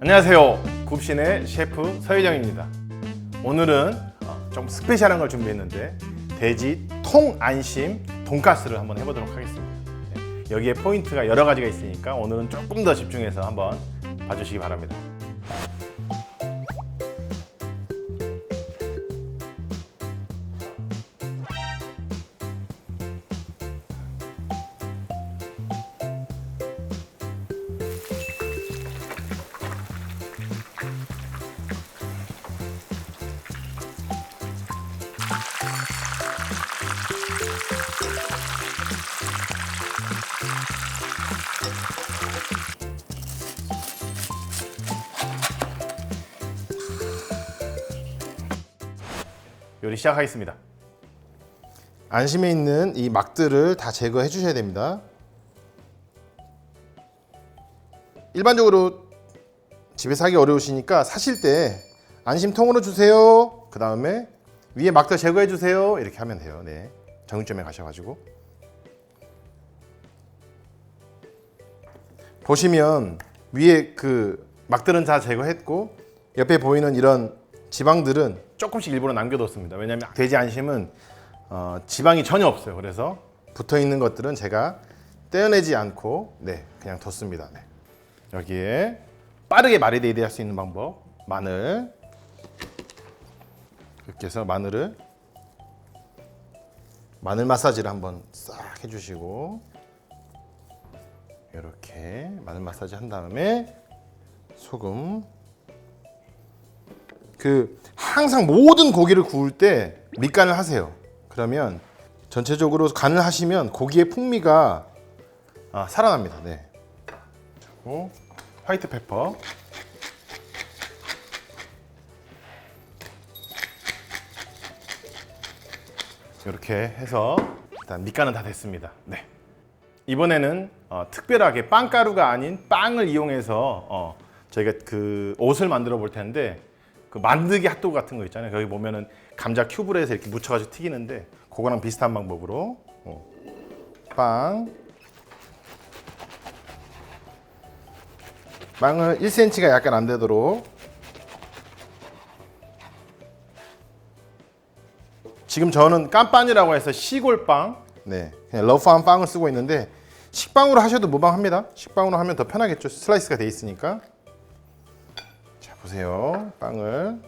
안녕하세요. 굽신의 셰프 서혜정입니다. 오늘은 어, 좀 스페셜한 걸 준비했는데 돼지 통 안심 돈가스를 한번 해보도록 하겠습니다. 네, 여기에 포인트가 여러 가지가 있으니까 오늘은 조금 더 집중해서 한번 봐주시기 바랍니다. 요리 시작하겠습니다. 안심에 있는 이 막들을 다 제거해 주셔야 됩니다. 일반적으로 집에서 하기 어려우시니까 사실 때 안심통으로 주세요. 그 다음에 위에 막들 제거해 주세요. 이렇게 하면 돼요. 네. 정육점에 가셔가지고 보시면 위에 그 막들은 다 제거했고 옆에 보이는 이런 지방들은 조금씩 일부러 남겨뒀습니다. 왜냐하면 돼지 안심은 어, 지방이 전혀 없어요. 그래서 붙어 있는 것들은 제가 떼어내지 않고 네 그냥 뒀습니다. 네. 여기에 빠르게 마리데이드 할 수 있는 방법 마늘 이렇게 해서 마늘을 마늘 마사지를 한번 싹 해주시고 이렇게 마늘 마사지 한 다음에 소금 그 항상 모든 고기를 구울 때 밑간을 하세요. 그러면 전체적으로 간을 하시면 고기의 풍미가 아, 살아납니다. 네. 그리고 화이트 페퍼. 이렇게 해서 일단 밑간은 다 됐습니다. 네. 이번에는 어, 특별하게 빵가루가 아닌 빵을 이용해서 어, 저희가 그 옷을 만들어 볼 텐데 그 만들기 핫도그 같은 거 있잖아요. 거기 보면은 감자 큐브를 해서 이렇게 묻혀가지고 튀기는데 그거랑 비슷한 방법으로 어, 빵 빵을 1cm가 약간 안 되도록 지금 저는 깜빵이라고 해서 시골빵, 네, 그냥 러프한 빵을 쓰고 있는데 식빵으로 하셔도 무방합니다. 식빵으로 하면 더 편하겠죠. 슬라이스가 돼 있으니까. 자 보세요, 빵을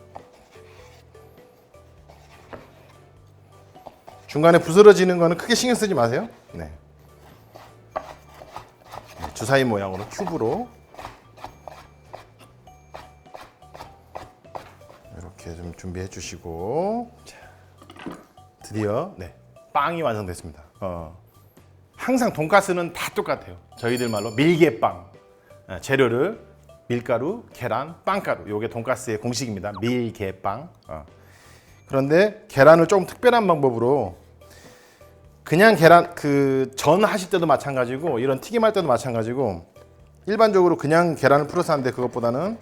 중간에 부스러지는 거는 크게 신경 쓰지 마세요. 네, 네, 주사위 모양으로 큐브로 이렇게 좀 준비해 주시고. 자. 드디어 네, 빵이 완성됐습니다. 어, 항상 돈가스는 다 똑같아요. 저희들 말로 밀개빵. 어, 재료를 밀가루, 계란, 빵가루. 요게 돈가스의 공식입니다. 밀개빵. 어. 그런데 계란을 조금 특별한 방법으로 그냥 계란 그 전 하실 때도 마찬가지고 이런 튀김할 때도 마찬가지고 일반적으로 그냥 계란을 풀어서 하는데 그것보다는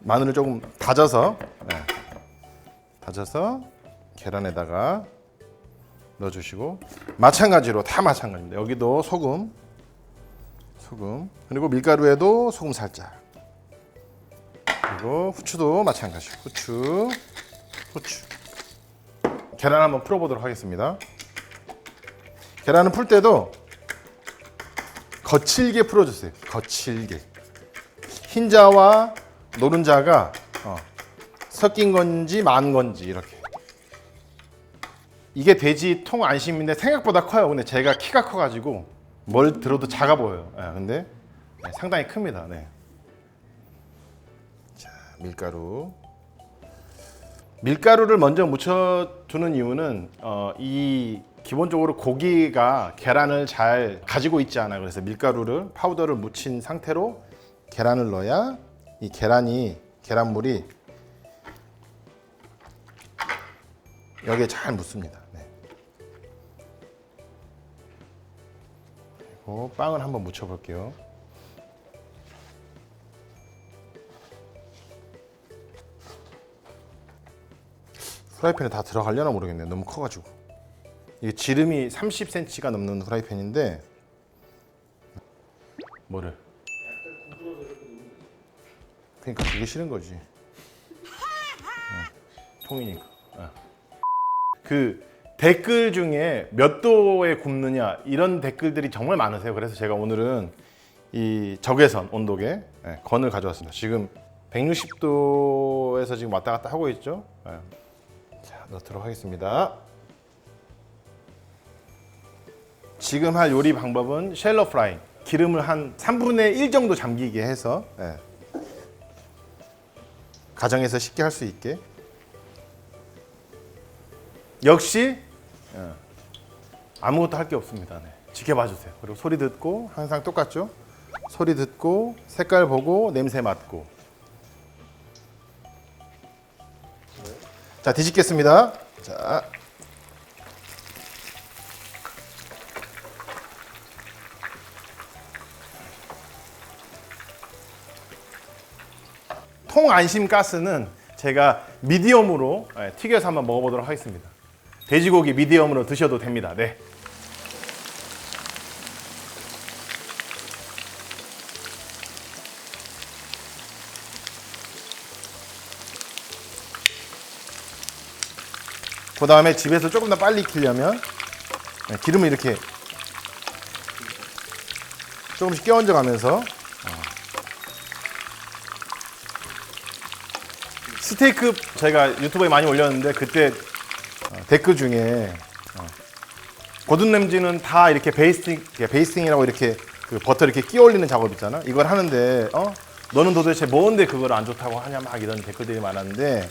마늘을 조금 다져서 네. 다져서 계란에다가 넣어주시고 마찬가지로 다 마찬가지입니다. 여기도 소금, 소금 그리고 밀가루에도 소금 살짝 그리고 후추도 마찬가지. 후추, 후추. 계란 한번 풀어보도록 하겠습니다. 계란을 풀 때도 거칠게 풀어주세요. 거칠게. 흰자와 노른자가 어, 섞인 건지 만 건지 이렇게 이게 돼지 통 안심인데 생각보다 커요 근데 제가 키가 커가지고 뭘 들어도 작아 보여요 예, 근데 네, 상당히 큽니다 네. 자 밀가루 밀가루를 먼저 묻혀두는 이유는 어, 이 기본적으로 고기가 계란을 잘 가지고 있지 않아요 그래서 밀가루를 파우더를 묻힌 상태로 계란을 넣어야 이 계란이 계란물이 여기에 잘 묻습니다. 네. 그리고 빵을 한번 묻혀 볼게요. 프라이팬에 다 들어가려나 모르겠네요. 너무 커가지고. 이게 지름이 30cm가 넘는 프라이팬인데 뭐를? 그러니까 그게 싫은 거지. 응. 통이니까. 어. 그 댓글 중에 몇 도에 굽느냐 이런 댓글들이 정말 많으세요. 그래서 제가 오늘은 이 적외선 온도계 예, 건을 가져왔습니다. 지금 160도에서 지금 왔다 갔다 하고 있죠. 예. 자, 넣도록 하겠습니다. 지금 할 요리 방법은 쉘러 프라이. 기름을 한 3분의 1 정도 잠기게 해서 예. 가정에서 쉽게 할 수 있게. 역시 예. 아무것도 할 게 없습니다. 네. 지켜봐 주세요. 그리고 소리 듣고 항상 똑같죠? 소리 듣고 색깔 보고 냄새 맡고. 자 뒤집겠습니다. 자. 통 안심 가스는 제가 미디엄으로 예, 튀겨서 한번 먹어보도록 하겠습니다. 돼지고기 미디엄으로 드셔도 됩니다. 네. 그 다음에 집에서 조금 더 빨리 익히려면 네, 기름을 이렇게 조금씩 끼얹어 가면서 스테이크 저희가 유튜브에 많이 올렸는데 그때 어, 댓글 중에 어, 고든 램지는 다 이렇게 베이스팅 베이스팅이라고 이렇게 그 버터 이렇게 끼워 올리는 작업 있잖아. 이걸 하는데 어 너는 도대체 뭔데 그걸 안 좋다고 하냐 막 이런 댓글들이 많았는데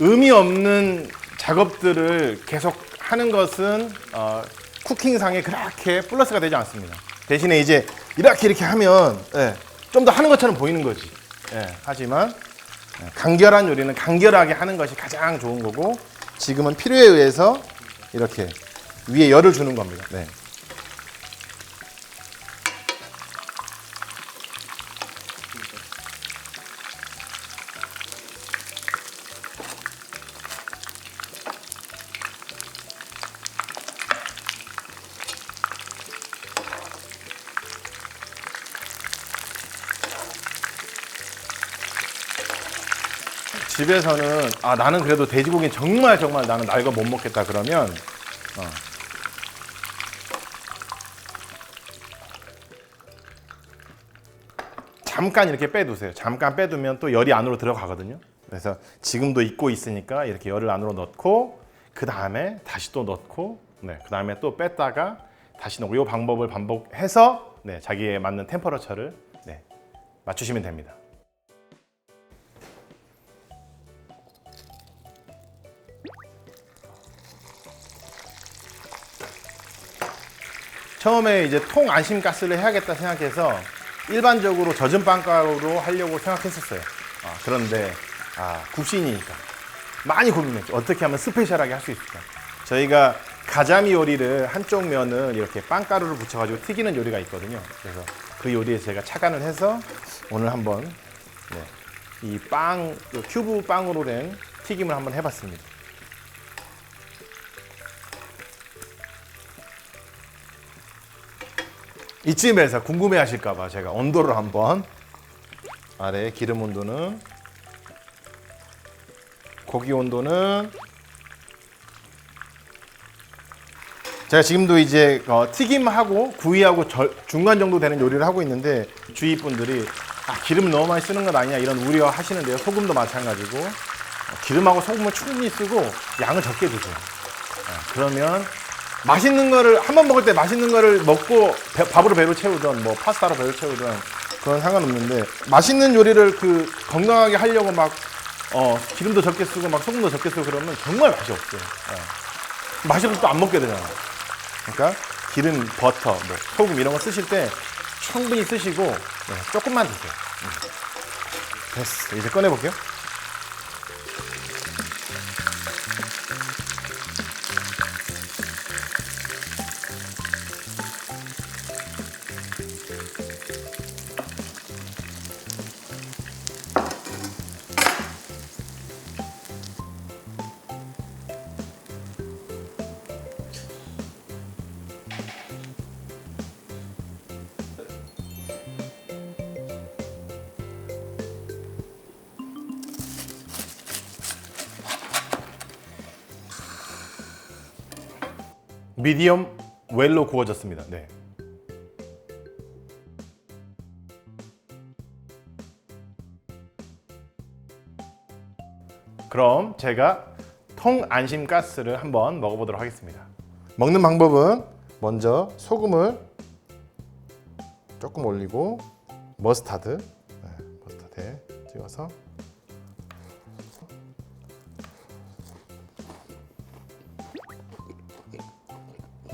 의미 없는 작업들을 계속 하는 것은 어, 쿠킹상에 그렇게 플러스가 되지 않습니다. 대신에 이제 이렇게 이렇게 하면 좀더 하는 것처럼 보이는 거지. 예, 하지만 예, 간결한 요리는 간결하게 하는 것이 가장 좋은 거고 지금은 필요에 의해서 이렇게 위에 열을 주는 겁니다. 네. 집에서는 아 나는 그래도 돼지고기는 정말 정말 나는 날 거 못 먹겠다 그러면 어. 잠깐 이렇게 빼두세요. 잠깐 빼두면 또 열이 안으로 들어가거든요. 그래서 지금도 익고 있으니까 이렇게 열을 안으로 넣고 그 다음에 다시 또 넣고 네, 그 다음에 또 뺐다가 다시 넣고 이 방법을 반복해서 네, 자기에 맞는 템퍼러처를 네, 맞추시면 됩니다. 처음에 이제 통 안심 가스를 해야겠다 생각해서 일반적으로 젖은 빵가루로 하려고 생각했었어요. 아, 그런데 아, 굽신이니까 많이 고민했죠. 어떻게 하면 스페셜하게 할 수 있을까? 저희가 가자미 요리를 한쪽 면은 이렇게 빵가루를 붙여가지고 튀기는 요리가 있거든요. 그래서 그 요리에 제가 착안을 해서 오늘 한번 네, 이 빵, 그 큐브 빵으로 된 튀김을 한번 해봤습니다. 이쯤에서 궁금해 하실까봐 제가 온도를 한번 아래 기름 온도는 고기 온도는 제가 지금도 이제 어, 튀김하고 구이하고 절- 중간 정도 되는 요리를 하고 있는데 주위 분들이 아, 기름 너무 많이 쓰는 건 아니냐 이런 우려 하시는데요. 소금도 마찬가지고 어, 기름하고 소금을 충분히 쓰고 양을 적게 드세요. 어, 그러면 맛있는 거를 한 번 먹을 때 맛있는 거를 먹고 배- 밥으로 배로 채우던 뭐 파스타로 배로 채우던 그건 상관없는데 맛있는 요리를 그 건강하게 하려고 막 어, 기름도 적게 쓰고 막 소금도 적게 쓰고 그러면 정말 맛이 없어요. 예. 맛이 없으면 또안 먹게 되잖아요. 그러니까 기름, 버터, 뭐 소금 이런 거 쓰실 때 충분히 쓰시고 네, 조금만 드세요. 음. 됐어. 이제 꺼내 볼게요. 미디엄 웰로 구워졌습니다. 네. 그럼 제가 통 안심 가스를 한번 먹어보도록 하겠습니다. 먹는 방법은 먼저 소금을 조금 올리고 머스타드, 네, 머스타드에 찍어서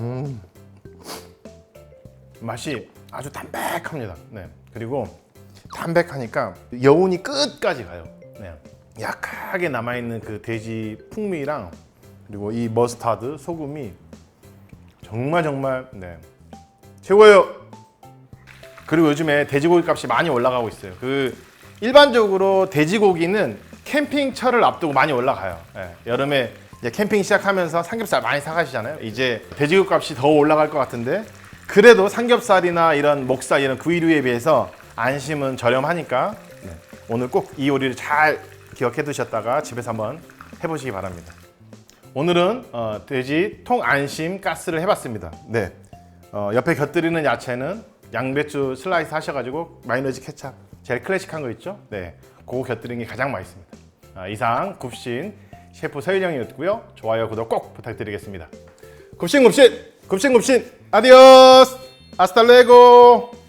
음 맛이 아주 담백합니다. 네 그리고 담백하니까 여운이 끝까지 가요. 네. 약하게 남아 있는 그 돼지 풍미랑 그리고 이 머스타드 소금이 정말 정말 네 최고예요. 그리고 요즘에 돼지고기 값이 많이 올라가고 있어요. 그 일반적으로 돼지고기는 캠핑철을 앞두고 많이 올라가요. 예, 여름에 이제 캠핑 시작하면서 삼겹살 많이 사가시잖아요. 이제 돼지고기 값이 더 올라갈 것 같은데 그래도 삼겹살이나 이런 목살 이런 구이류에 비해서 안심은 저렴하니까 네, 오늘 꼭 이 요리를 잘 기억해 두셨다가 집에서 한번 해보시기 바랍니다. 오늘은 어, 돼지 통 안심 가스를 해봤습니다. 네. 어, 옆에 곁들이는 야채는 양배추 슬라이스 하셔가지고 마요네즈 케찹 제일 클래식한 거 있죠? 네, 그거 곁들이는 게 가장 맛있습니다. 아, 이상 굽신 셰프 서일영이었고요. 좋아요, 구독 꼭 부탁드리겠습니다. 굽신 굽신 굽신 굽신 아디오스 아스탈레고